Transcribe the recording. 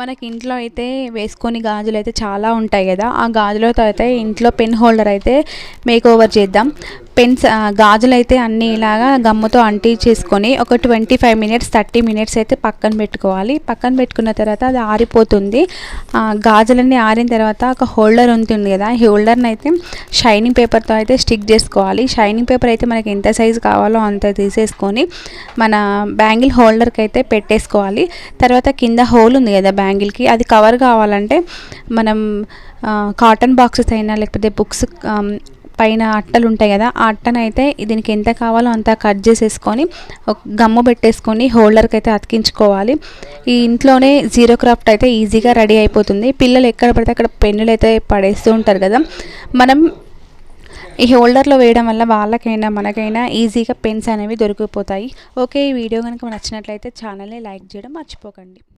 మనకి ఇంట్లో అయితే వేసుకొని గాజులు అయితే చాలా ఉంటాయి కదా. ఆ గాజులతో అయితే ఇంట్లో పెన్ హోల్డర్ అయితే మేక్ ఓవర్ చేద్దాం. పెన్స్ గాజులు అయితే అన్నీ ఇలాగా గమ్ముతో అంటీ చేసుకొని ఒక twenty five minutes thirty minutes అయితే పక్కన పెట్టుకోవాలి. పక్కన పెట్టుకున్న తర్వాత అది ఆరిపోతుంది. గాజులన్నీ ఆరిన తర్వాత ఒక హోల్డర్ ఉంటుంది కదా ఈ హోల్డర్ని అయితే షైనింగ్ పేపర్తో అయితే స్టిక్ చేసుకోవాలి. షైనింగ్ పేపర్ అయితే మనకి ఎంత సైజు కావాలో అంత తీసేసుకొని మన బ్యాంగిల్ హోల్డర్కి అయితే పెట్టేసుకోవాలి. తర్వాత కింద హోల్ ఉంది కదా బ్యాంగిల్కి అది కవర్ కావాలంటే మనం కాటన్ బాక్సెస్ అయినా లేకపోతే బుక్స్ పైన అట్టలు ఉంటాయి కదా ఆ అట్టను అయితే దీనికి ఎంత కావాలో అంత కట్ చేసేసుకొని ఒక గమ్ము పెట్టేసుకొని హోల్డర్కి అయితే అతికించుకోవాలి. ఈ ఇంట్లోనే జీరో క్రాఫ్ట్ అయితే ఈజీగా రెడీ అయిపోతుంది. పిల్లలు ఎక్కడ పడితే అక్కడ పెన్నులు అయితే పడేస్తూ ఉంటారు కదా. మనం ఈ హోల్డర్లో వేయడం వల్ల వాళ్ళకైనా మనకైనా ఈజీగా పెన్స్ అనేవి దొరికిపోతాయి. ఓకే ఈ వీడియో కనుక నచ్చినట్లయితే ఛానల్ని లైక్ చేయడం మర్చిపోకండి.